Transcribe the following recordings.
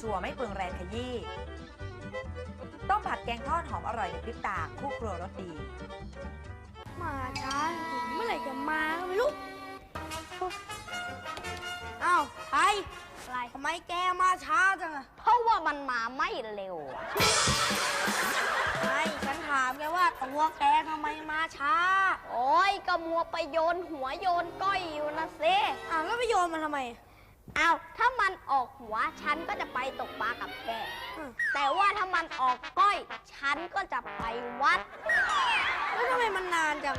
ชัวร์ไม่เปลืองแรงขยี้ ต้มผัดแกงทอดหอมอร่อยในพริบตาคู่ครัวรสดี มาช้าจริงเมื่อไหร่จะมาก็ไม่รู้อ้าวไทยอะไรทำไมแกมาช้าจังอะเพราะว่ามันมาไม่เร็วอะไทยฉันถามแกว่าตัวแกทำไมมาช้าโอ้ยก็มัวไปโยนหัวโยนก้อยอยู่นะเซอ้าวแล้วไปโยนมันทำไม เอาถ้ามันออกหัวฉันก็จะไปตกปลากับแกอืมแต่ว่าถ้ามันออกก้อย ฉันก็จะไปวัด แล้วทำไมมันนานจัง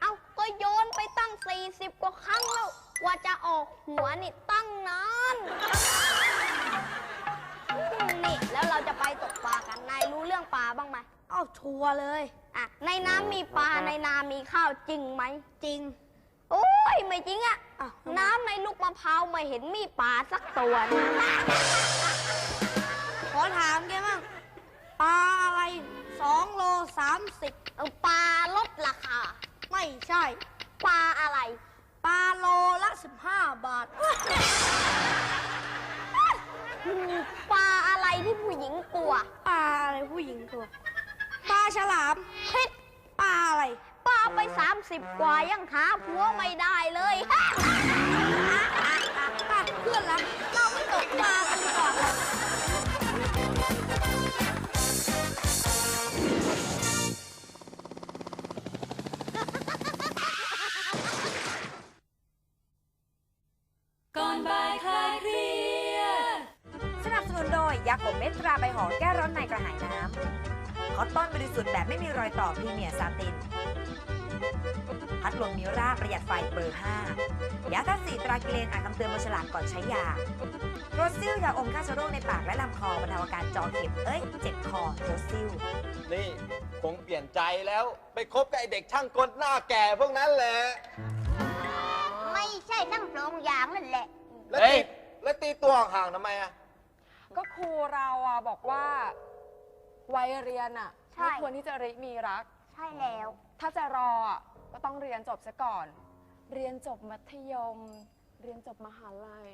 เอาก็โยนไปตั้ง 40 กว่าครั้งแล้วกว่าจะออกหัวนี่ตั้งนานนี่แล้วเราจะไปตกปลากันนายรู้เรื่องปลาบ้างไหมเอ้าชัวร์เลยอะในน้ำมีปลาในนามีข้าวจริงไหมจริง โอ้ยไม่จริงอะ อ้าวทำไมน้ำในลูกมะพร้าวไม่เห็นมีปลาสักตัวนะขอถามแกมั่งปลาอะไรสองโลสามสิบเออปลาลดราคา ไม่ใช่ ปลาอะไร ปลาโลละสิบห้าบาท ปลาอะไรที่ผู้หญิงกลัว ปลาอะไรผู้หญิงตัว ปลาฉลามพิษ ไป 30 กว่ายังหาผัวไม่ได้เลยปลาเพื่อนละเราไม่ตกปลากันดีกว่าค่ะก่อนบ่ายคลายเครียดสนับสนุนโดยยาขมเม็ดตราใบหอมแก้ร้อนในกระหายน้ำคอตตอนบริสุทธิ์แบบไม่มีรอยต่อพรีเมียร์ซาติน พัดลมมิราประหยัดไฟเบอร์ 5 ยาทัศสีตรากิเลนอ่านคำเตือนบนฉลากก่อนใช้ยาโรซิลยาอมฆ่าเชื้อโรคในปากและลำคอบรรเทาอาการจอเข็มเอ้ยเจ็บคอโรซิลนี่คงเปลี่ยนใจแล้ว ไปคบกับไอเด็กช่างกลหน้าแก่พวกนั้นแหละ ไม่ใช่นั่งโรงยางนั่นแหละ แล้วเฮ้ตียแล้วตีตัวห่างๆทำไมอะก็ครูเราอะบอกว่าวัยเรียนอะใช่ ไม่ควรที่จะริมีรัก ใช่แล้ว ถ้าจะรออะ ก็ต้องเรียนจบซะก่อน เรียนจบมัธยม เรียนจบมหาลัย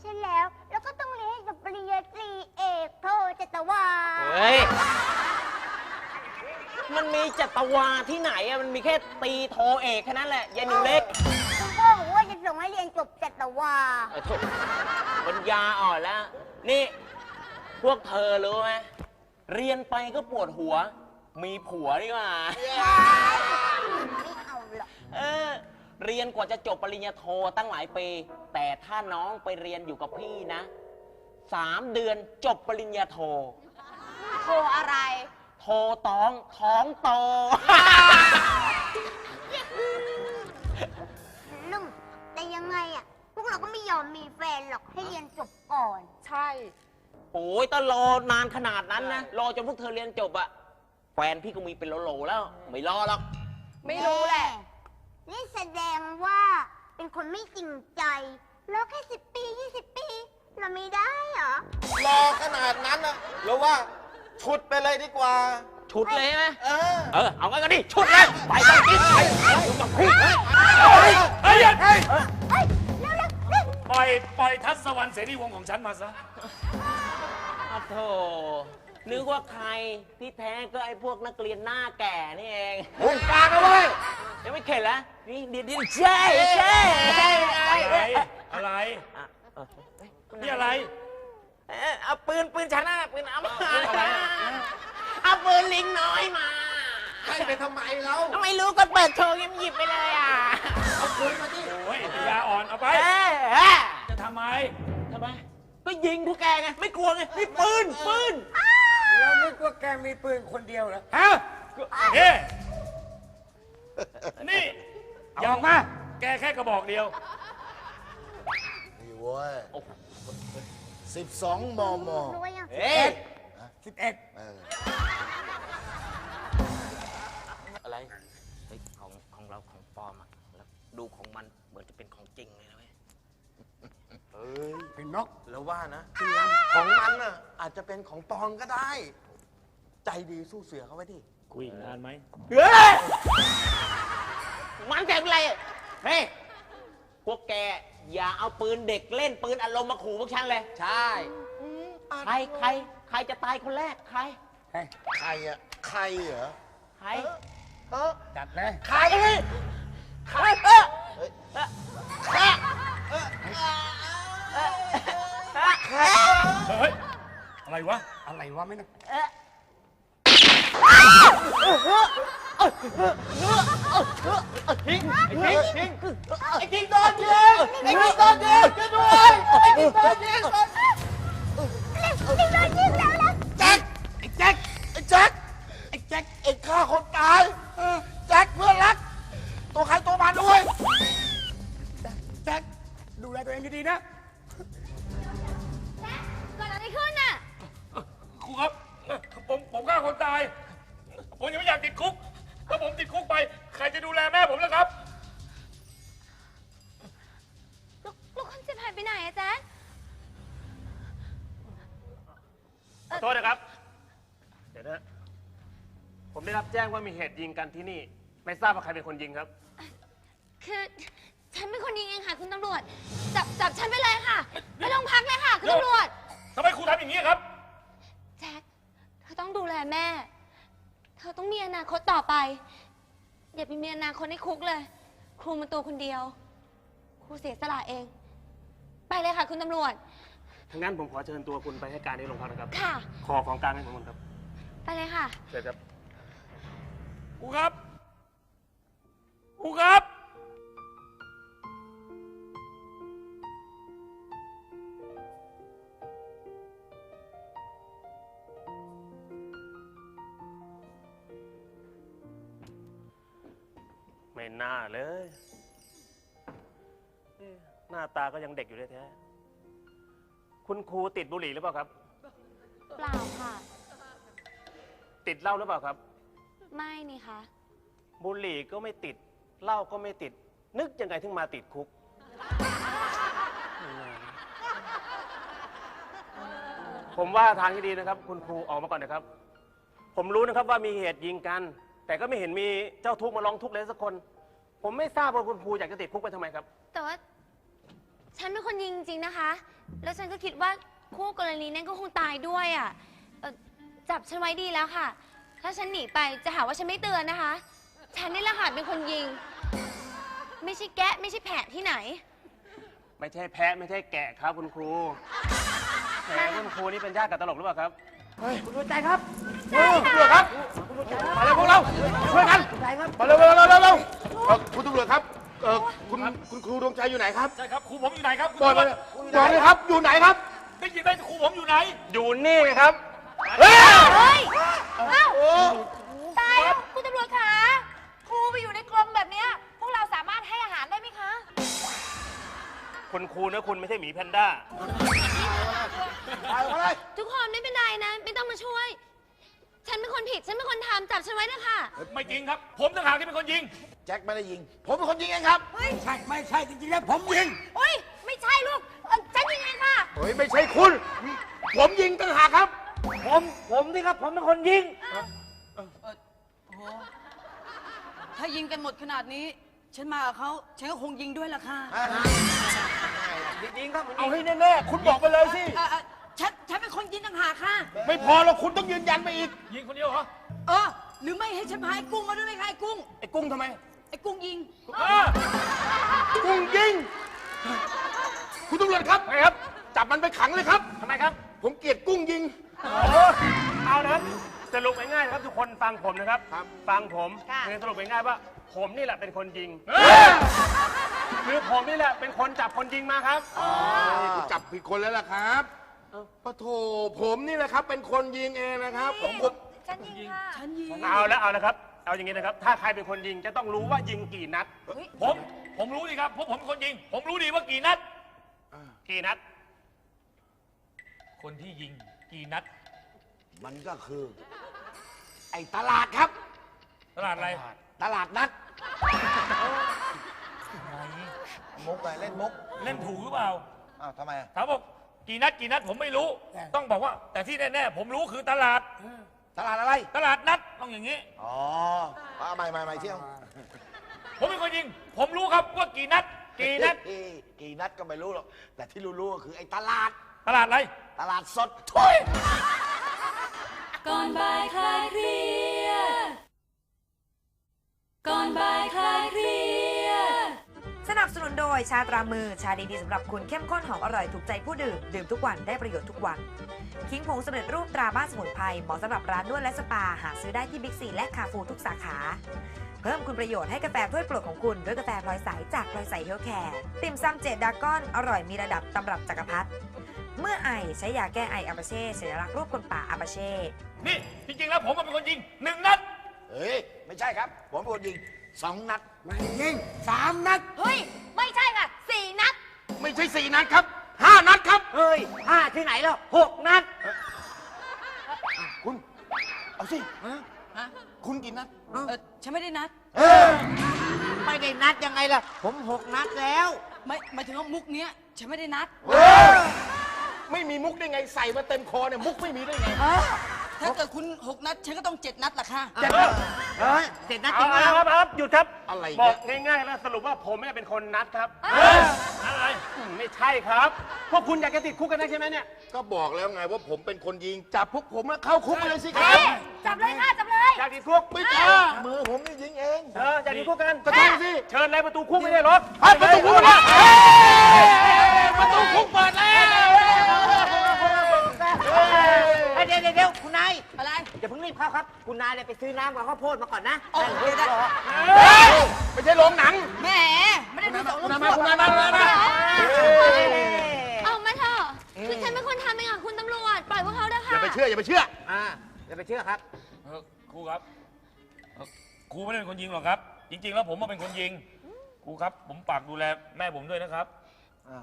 ใช่แล้ว แล้วก็ต้องเรียนให้จบปริญญาตรีเอกโทจัตวาเฮ้ย มันมีจัตวาที่ไหนอะมันมีแค่ตีโทเอกแค่นั้นแหละยายหนูเล็กคุณพ่อบอกว่าจะส่งให้เรียนจบจัตวา เออโถ่ปัญญาอ่อนแล้ว นี่ พวกเธอรู้ไหมเรียนไปก็ปวดหัว มีผัวดีกว่า เรียนกว่าจะจบปริญญาโทตั้งหลายปี แต่ถ้าน้องไปเรียนอยู่กับพี่นะสามเดือนจบปริญญาโท โทอะไร โทต้องท้องโต ลุงแต่ยังไงอะพวกเราก็ไม่ยอมมีแฟนหรอกให้เรียนจบก่อน ใช่ โอ้ยต้องรอนานขนาดนั้นนะ รอจนพวกเธอเรียนจบอะแฟนพี่ก็มีเป็นโหลๆแล้ว ไม่รอหรอก ไม่รู้แหละนี่ แสดงว่าเป็นคนไม่จริงใจ แล้วแค่สิบปียี่สิบปี เราไม่ได้เหรอ รอขนาดนั้นนะหรือว่าฉุดไปเลยดีกว่า ฉุดเลยใช่ไหมเออเออ เอางั้นก็ดิฉุดเลย ไปไปกินไปอยู่กับพี่เฮ้ยเฮ้ยเฮ้ยเฮ้ยเร็วเร็วเร็วปล่อยปล่อยทัศวรรณเสรีวงศ์ของฉันมาซะ อ้าวโธ่ นึกว่าใครที่แท้ก็ไอ้พวกนักเรียนหน้าแก่นี่เองวงการนะเว้ยยังไม่เข็ดแล้วนี่เดี๋ยวเดี๋ยวเจ๊เจ๊อะไรอะไรอะเออเฮ้ยนี่อะไรเอ้ยเอาปืนปืนฉันนะปืนเอามาอะไรอะเอาปืนลิงน้อยมาให้ไปทำไมเราทำไมรู้ก็เปิดโชว์หยิบๆไปเลยอะเอาปืนมาดิโอ้ยปัญญาอ่อนเอาไปเอ้ยเอ้ยจะทำไมทำไมก็ยิงพวกแกไงไม่กลัวไงนี่ปืนปืนเรานึก ว่าแกมีปืนคนเดียวเหรอฮะเฮ้นี่อย่าออกมา แกแค่กระบอกเดียว นี่เว้ยสิบสองมมรู้ยังเอ๊ะสิบเอ็ดเอออะไรเฮ้ยของของเราของปลอมอะแล้วดูของมันเหมือนจะเป็นของจริงเลยนะเว้ยเอ้ยเป็นนกแล้วว่านะ ของมันน่ะอาจจะเป็นของปลอมก็ได้ ใจดีสู้เสือเขาไว้ดิคุยอีกนานไหมเฮ้ยมันแกเป็นไรอะเฮ้ยพวกแกอย่าเอาปืนเด็กเล่นปืนอารมณ์มาขู่พวกฉันเลย ใช่มใครใครใครจะตายคนแรกใคร ใครอะใครเหรอใคร เออจัดเลยใครนี่ใครเออเฮ้ยใครเออใครเฮ้ยอะไรวะ อะไรวะไม่นะ ทิ้งไอ้ทิ้งทิ้งไอ้กิ๊กโดนยิงไอ้กิ๊กโดนยิงช่วยด้วยไอ้กิ๊กโดนยิงติ๊กโดนยิงแล้วล่ะแจ็คไอ้แจ็คไอ้แจ็คไอ้แจ็คไอ้ฆ่าคนตายแจ็คเพื่อนรัก ตัวใครตัวมันด้วยแจ็คดูแลตัวเองดีๆนะเกิดอะไรขึ้นน่ะครูครับผมผมฆ่าคนตาย ผมยังไม่อยากติดคุก ถ้าผมติดคุกไป ใครจะดูแลแม่ผมล่ะครับ ลูกลูกคนเจ็บหายไปไหนอะแจ๊คขอโทษนะครับ เดี๋ยวนะ ผมได้รับแจ้งว่ามีเหตุยิงกันที่นี่ ไม่ทราบว่าใครเป็นคนยิงครับ คือ ฉันเป็นคนยิงเองค่ะ คุณตำรวจ จับจับฉันไปเลยค่ะ ไปโรงพักเลยค่ะ คุณตำรวจ ทำไมครูทำอย่างนี้ครับ แจ็คเธอต้องดูแลแม่เธอต้องมีอนาคตต่อไป อย่าไปมีอนาคตในคุกเลย ครูมันตัวคนเดียว ครูเสียสละเอง ไปเลยค่ะ คุณตำรวจ ทั้างนั้นผมขอเชิญตัวคุณไปให้การที่โรงพักนะครับ ค่ะ ขอของกลางให้ผมครับ ไปเลยค่ะ เชิญครับ ครูครับ ครูครับ ไม่น่าเลยเอ๊ะหน้าตาก็ยังเด็กอยู่แท้ๆคุณครูติดบุหรี่หรือเปล่าครับ เปล่าค่ะ ติดเหล้าหรือเปล่าครับ ไม่นี่คะ บุหรี่ก็ไม่ติดเหล้าก็ไม่ติด นึกยังไงถึงมาติดคุก ผมว่าทางที่ดีนะครับ คุณครูออกมาก่อนนะครับ ผมรู้นะครับว่ามีเหตุยิงกัน แต่ก็ไม่เห็นมีเจ้าทุกข์มาร้องทุกข์เลยสักคน ผมไม่ทราบว่าคุณครูอยากจะติดคุกไปทำไมครับ แต่ว่า ฉันเป็นคนยิงจริงๆนะคะ แล้วฉันก็คิดว่าคู่กรณีนั่นก็คงตายด้วยอะเอ่อจับฉันไว้ดีแล้วค่ะ ถ้าฉันหนีไปจะหาว่าฉันไม่เตือนนะคะ ฉันนี่แหละค่ะเป็นคนยิง ไม่ใช่แกะไม่ใช่แผะที่ไหน ไม่ใช่แพะไม่ใช่แกะครับ คุณครูแหมคุณครูนี่เป็นญาติกับตลกหรือเปล่าครับคุณตำรวจครับมาเลยพวกเรา ช่วยกันมาเร็วเร็วเร็วเร็วเร็วเอ่อคุณตำรวจครับเออคุณคุณครูดวงใจอยู่ไหนครับใช่ครับครูผมอยู่ไหนครับบอกมาเลยบอกเลยครับอยู่ไหนครับได้ยินไหมครูผมอยู่ไหน อยู่นี่ไงครับเฮ้ยเอ้าตายแล้วคุณตำรวจคะครูไปอยู่ในกรงแบบเนี้ยพวกเราสามารถให้อาหารได้ไหมคะคุณครูนะคุณไม่ใช่หมีแพนด้า ไปมาเลยทุกคนไม่เป็นไรนะ ไม่ต้องมาช่วย ฉันเป็นคนผิด ฉันเป็นคนทำจับฉันไว้นะคะไม่จริงครับ ผมต่างหากที่เป็นคนยิง แจ็คไม่ได้ยิง ผมเป็นคนยิงเองครับไม่ใช่ไม่ใช่จริงๆแล้วผมยิงโอ้ยไม่ใช่ลูกเอ่อฉันยิงเองค่ะ เฮ้ยไม่ใช่คุณ ผมยิงต่างหากครับ ผมผมนี่ครับ ผมเป็นคนยิงถ้ายิงกันหมดขนาดนี้ ฉันมากับเขาฉันก็คงยิงด้วยล่ะค่ะยิงครับเอาให้แน่ๆคุณบอกไปเลยสิ เอ่อเอ่อ ฉันฉันเป็นคนยิงต่างหากค่ะ ไม่พอแล้วคุณต้องยืนยันไปอีก ยิงคนเดียวเหรอเออ หรือไม่ให้ฉันพาไอ้กุ้งมาด้วยไหมคะไอ้กุ้ง ไอ้กุ้งทำไม ไอ้กุ้งยิง เออกุ้งยิง คุณตำรวจครับไงครับ จับมันไปขังเลยครับ ทำไมครับ ผมเกลียดกุ้งยิง เอานะครับสรุปง่ายๆนะครับทุกคนฟังผมนะครับ ครับ ฟังผมค่ะคือสรุปง่ายๆว่า ผมนี่แหละเป็นคนยิงคือผมนี่แหละเป็นคนจับคนยิงมาครับ คุณจับผิดคนแล้วล่ะครับ ปะโถผมนี่แหละครับ เป็นคนยิงเองนะครับผมผมฉันยิงค่ะฉันยิงเอาแล้วเอานะครับ เอาอย่างนี้นะครับ ถ้าใครเป็นคนยิงจะต้องรู้ว่ายิงกี่นัด ผม ผมรู้ดีครับเพราะผมเป็นคนยิง ผมรู้ดีว่ากี่นัด กี่นัด คนที่ยิงกี่นัด มันก็คือ ไอ้ตลาดครับ ตลาดอะไร ตลาดนัดมุกไงเล่นมุก เล่นถูกหรือเปล่าอ้าวทำไมอะถามบอก กี่นัดกี่นัดผมไม่รู้ต้องบอกว่า แต่ที่แน่ๆผมรู้คือตลาด ตลาดอะไร ตลาดนัดต้องอย่างนี้ อ๋อเอาใหม่ใหม่ใหม่เที่ยวผมเป็นคนยิง ผมรู้ครับว่ากี่นัด กี่นัดเฮ้ยกี่นัดก็ไม่รู้หรอก แต่ที่รู้ๆก็คือไอ้ตลาด ตลาดอะไร ตลาดสดทุย ก่อนบ่ายคลายเครีย ย ชาตรามือ ชาดีๆสำหรับคุณเข้มข้นหอมอร่อยถูกใจผู้ดื่ม ดื่มทุกวันได้ประโยชน์ทุกวัน คิงผงสำเร็จรูปตราบ้านสมุนไพรเหมาะสำหรับร้านนวดและสปา หาซื้อได้ที่บิ๊กซีและคาฟูทุกสาขา เพิ่มคุณประโยชน์ให้กาแฟถ้วยโปรดของคุณด้วยกาแฟพลอยใสจากพลอยใสเฮลแคร์ติ่มซำเจ็ดดากอนอร่อยมีระดับตำรับจักรพรรดิเมื่อไอใช้ยาแก้ไออาปาเช่สัญลักษณ์รูปคนป่าอาปาเช่นี่จริงๆแล้วผมเป็นคนยิงหนึ่งนัดเฮ้ย ไม่ใช่ครับ ผมเป็นคนยิงสองนัด ไม่ยิงสามนัด เฮ้ย ไม่ใช่สี่นัดครับห้านัดครับ เฮ้ยห้าที่ไหนแล้วหกนัดคุณ เอาสิ ฮะคุณกี่นัด เออฉันไม่ได้นัด เออ ไม่ได้นัดยังไงล่ะ ผมหกนัดแล้วไม่หมายถึงว่ามุกเนี้ยฉันไม่ได้นัด ไม่มีมุกได้ไงใส่มาเต็มคอเนี่ยมุกไม่มีได้ไงถ้าเกิดคุณหกนัด ฉันก็ต้องเจ็ดนัดล่ะค่ะ เจ็ดนัดเฮ้ยเจ็ดนัดจเอาริงเอาแล้วครับครับหยุดครับ อะไรบเนี่อยกง่ายๆแล้วสรุปว่าผมไม่ได้เป็นคนนัดครับ อะไร อืมไม่ใช่ครับ พวกคุณอยากจะติดคุกกันนะใช่ไหมเนี่ย ก็บอกแล้วไงว่าผมเป็นคนยิง จับพวกผมมาเข้าคุกไปเลยสิครับจับเลยค่ะ จับเลยอยากติดคุกไม่กล้ามือผมนี่ยิงเอง เอออยากติดคุกกัน ก็ใช่สิ เชิญเลยประตูคุกไม่ได้รถเฮ้ยประตูคุกนะประตูคุกเปิดแล้ว เดี๋ยวเดี๋ยวเดี๋ยวคุณนาย อะไรอย่าเพิ่งรีบเข้าครับ คุณนายเนี่ยไปซื้อน้ำกับข้าวโพดมาก่อนนะโอ้เดี๋ยวได้ไม่ใช่โรงหนังแหมไม่ได้ดูสองคุณลูนากยมาคุณนายมาคุณนายมาเอามาเถอะคือฉันเป็นคนทำเองค่ะคุณตำรวจ ปล่อยพวกเขาเถอะอค่ะย่าไปเชื่ออย่าไปเชื่อ อ่าอย่าไปเชื่อครับ เออครูครับเอ่อครูไม่ได้เป็นคนยิงหรอกครับ จริง ๆ แล้วผมมาเป็นคนยิง ครูครับผมฝากดูแลแม่ผมด้วยนะครับ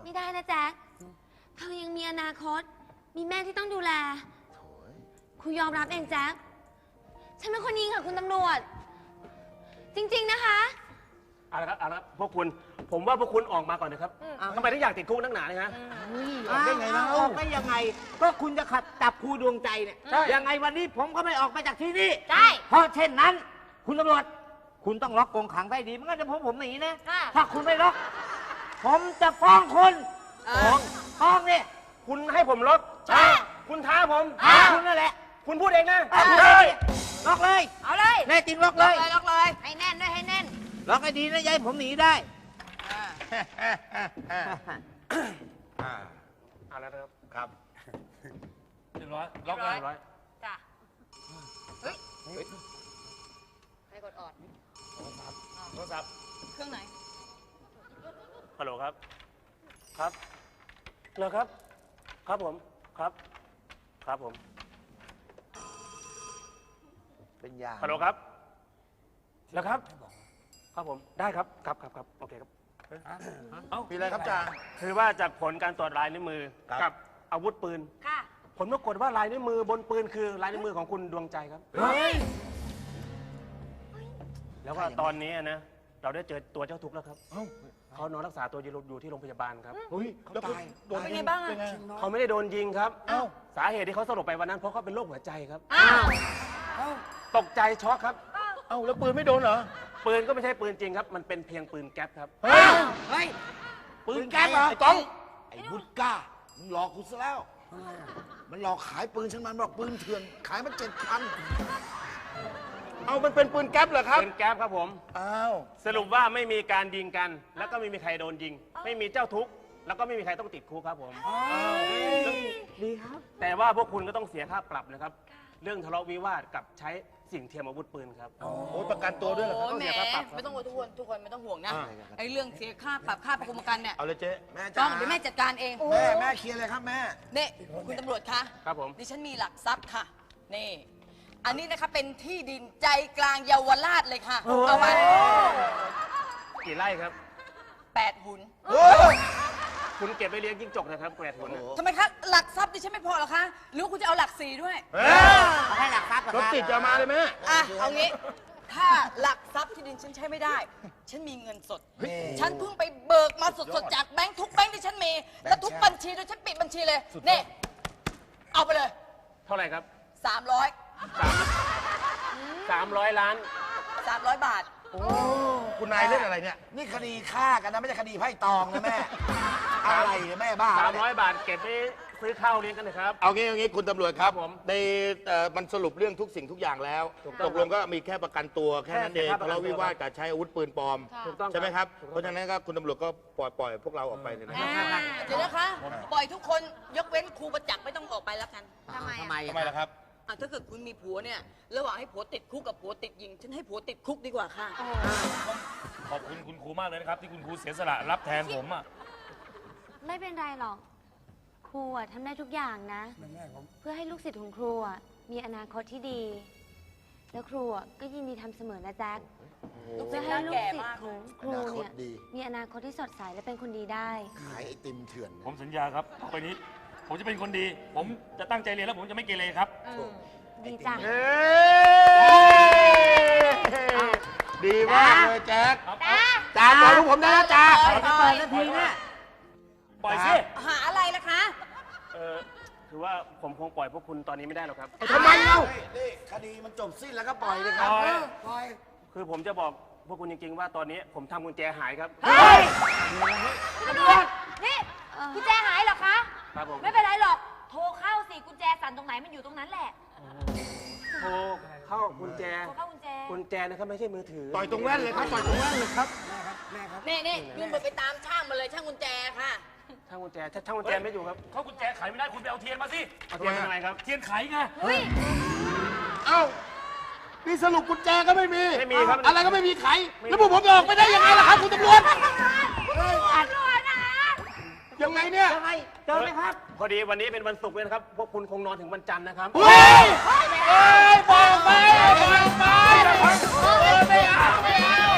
ไม่ได้นะแจ็คเธอยังมีอนาคต มีแม่ที่ต้องดูแล ครูยอมรับเองแจ็คฉันเป็นคนยิงค่ะคุณตำรวจ จริงๆนะคะ เอาละครับเอาละพวกคุณ ผมว่าพวกคุณออกมาก่อนนะครับทำไมถึงอยากติดคุกนักหนาเนี่ยฮะ ออกได้ไงเล่าออกได้ยังไง ก็คุณจะขัดจับครูดวงใจเนี่ย ใช่ ยังไงวันนี้ผมก็ไม่ออกไปจากที่นี่ได้เพราะเช่นนั้น คุณตำรวจ คุณต้องล็อกกรงขังได้ดีไม่งั้นจะผมผมหนีนะ ค่ะ ถ้าคุณไม่ล็อก ผมจะฟ้องคุณฟ้องฟ้องเนี่ย คุณให้ผมล็อกใช่ คุณท้าผม คุณนั่นแหละ คุณพูดเองนะเอาเลย ล็อกเลย เอาเลยแน่จริงล็อกเลยเลยล็อกเลยให้แน่นด้วยให้แน่นล็อกให้ดีนะอยายผมหนีได้เอาแล้วนะครับ ครับ เรียบร้อย ล็อกเลยเรียบร้อย จ้ะให้กดออดโทรศัพท์ เครื่องไหนฮัลโหลครับ ครับเหรอครับ ครับผม ครับ ครับผม เป็นยาฮัลโหลครับเหรอครับ ครับผม ได้ครับ ครับครับครับโอเคครับ มีอะไรครับจ่าคือว่าจากผลการตรวจลายนิ้วมือ ครับ กับอาวุธปืน ค่ะ ผลปรากฏว่าลายนิ้วมือบนปืนคือลายนิ้วมือของคุณดวงใจครับเฮ้ยแล้วก็ตอนนี้นะ เราได้เจอตัวเจ้าทุกข์แล้วครับเอ้าเขานอนรักษาตัวอยู่อยู่ที่โรงพยาบาลครับเฮ้ยแล้วคุณโดนเป็นยิไงงบ้างอะ เป็นไงเขาไม่ได้โดนยิงครับเอ้าสาเหตุที่เขาสลบไปวันนั้นเพราะเขาเป็นโรคหัวใจครับ อ้าว ตกใจช็อกครับ เอ้าแล้วปืนไม่โดนเหรอ ปืนก็ไม่ใช่ปืนจริงครับ มันเป็นเพียงปืนแก๊ปครับ เฮ้ย เฮ้ยปืนแก๊ปเหรอไอ้ต้อง ไอ้บุตก้ามึงหลอกกูซะแล้ว มันหลอกขายปืนฉันมันบอกปืนเถื่อน ขายมาเจ็ดพันเอามันเป็นปืนแก๊ปเหรอครับ ปืนแก๊ปครับผม อ้าว สรุปว่าไม่มีการยิงกัน แล้วก็ไม่มีใครโดนยิง ไม่มีเจ้าทุกข์ แล้วก็ไม่มีใครต้องติดคุกครับผม ดีครับ แต่ว่าพวกคุณก็ต้องเสียค่าปรับนะครับ เรื่องทะเลาะวิวาทกับใช้ สิ่งเทียมอาวุธปืนครับ โอ้ยประกันตัวด้วยเหรอครับโอ้ยแหมต้องเสียค่าปรับครับไม่ต้องห่วงทุกคนทุกคนไม่ต้องห่วงนะอ่าไอ้เรื่องเสียค่าปรับค่าประกันประกันเนี่ยเอาเลยเจ๊แม่ต้จ้าองเดี๋ยวแม่จัดการเองแม่แม่เคลียร์เลยครับแม่ นี่คุณตำรวจคะครับผม ดิฉันมีหลักทรัพย์ค่ะนี่อันนี้นะคะเป็นที่ดินใจกลางเยาวราชเลยค่ะเอามากี่ไร่ครับแปดหุน คุณเก็บไปเลี้ยงจิ้งจกนะครับแกรดผลนะทำไมคะ หลักทรัพย์ดิฉันไม่พอเหรอคะหรือว่าคุณจะเอาหลักสี่ด้วย เอาให้หลักทรัพย์เหรอรถครับติดจะมาเลยแม่อะ เอางี้ ถ้าหลักทรัพย์ที่ดินฉันใช้ไม่ได้ ฉันมีเงินสด ฉันเพิ่งไปเบิกมาสดๆ จากแบงค์ทุกแบงค์ที่ฉันมี แล้วทุกบัญชีโดยฉันปิดบัญชีเลยนี่เอาไปเลย เท่าไหร่ครับ300 300 ล้าน 300 บาทโอ้คุณนายเล่นอะไรเนี่ย นี่คดีฆ่ากันนะ ไม่ใช่คดีไพ่ตองนะแม่ อะไรเนี่ยแม่บ้าปะเนี่ย300บาทเก็บไปซื้อข้าวเลี้ยงกันนะครับ เอางี้เอางี้คุณตำรวจครับครับผมในเอ่อมันสรุปเรื่องทุกสิ่งทุกอย่างแล้วถูกต้องตกลงก็มีแค่ประกันตัวแค่นั้นเองแค่ประกันทะเลาะตัววิวาทกับใช้อาวุธปืนปลอม ถูกต้องใช่ไหมครับถูกต้องเพราะฉะนั้นก็คุณตำรวจก็ปล่อยปล่อยพวกเราออกไปเลยนะเดี๋ยวนะคะ ปล่อยทุกคนยกเว้นครูประจักษ์ไม่ต้องออกไปแล้วกันทำไมทำไมอะทำไมล่ะครับ อะถ้าเกิดคุณมีผัวเนี่ย ระหว่างให้ผัวติดคุกกับผัวติดยิง ฉันให้ผัวติดคุกดีกว่าค่ะ ขอบคุณคุณครูมากเลยนะครับ ที่คุณครูเสียสละรับแทนผมอะ ไม่เป็นไรหรอก ครูอะทำได้ทุกอย่างนะเพื่อให้ลูกศิษย์ของครูอะมีอนาคตที่ดี แล้วครูอะก็ยินดีทำเสมอนะแจ๊คเพื่อให้ลูกศิษย์ของครูเนี่ยอนาคตดี มีอนาคตที่สดใสและเป็นคนดีได้ ขายไอติมเถื่อนผมสัญญาครับต่อไปนี้ ผมจะเป็นคนดี ผมจะตั้งใจเรียนแล้วผมจะไม่เกเรครับ ดีจ้ะเอ้ยดีมากเลยแจ็คจ้าปล่อยพวกผมได้แล้วจ้าปล่อยนาทีน่ะ ปล่อยสิหาอะไรล่ะคะ เออคือว่าผมคงปล่อยพวกคุณตอนนี้ไม่ได้หรอกครับ ทำไมเล่านี่คดีมันจบสิ้นแล้วก็ปล่อยเลยครับปล่อย ปล่อย คือผมจะบอกพวกคุณจริง ๆ ว่าตอนนี้ผมทำกุญแจหายครับตำรวจนี่กุญแจหายเหรอคะ ครับผม ไม่เป็นไรหรอก โทรเข้าสิกุญแจสั่นตรงไหนมันอยู่ตรงนั้นแหละโทรเข้ากุญแจ โทรเข้ากุญแจกุญแจนะครับไม่ใช่มือถือ ต่อยตรงแว่นเลยครับ ต่อยตรงแว่นเลยครับ นี่นี่ยืมไปตามช่างมาเลยช่างกุญแจค่ะ ช่างกุญแจช่างกุญแจไม่อยู่ครับ เขากุญแจไขไม่ได้คุณไปเอาเทียนมาสิเอาเทียนมาทำไมครับ เทียนไขไง เอ้านี่สรุปกุญแจก็ไม่มีไม่มีครับ อะไรก็ไม่มีไข แล้วพวกผมจะออกไปได้ยังไงล่ะครับคุณตำรวจ ยังไงเนี่ยเจอไหมครับ พอดีวันนี้เป็นวันศุกร์เลยนะครับ พวกคุณคงนอนถึงวันจันทร์นะครับเฮ้ยเฮ้ยบอกไปบอกไปไม่เอาไม่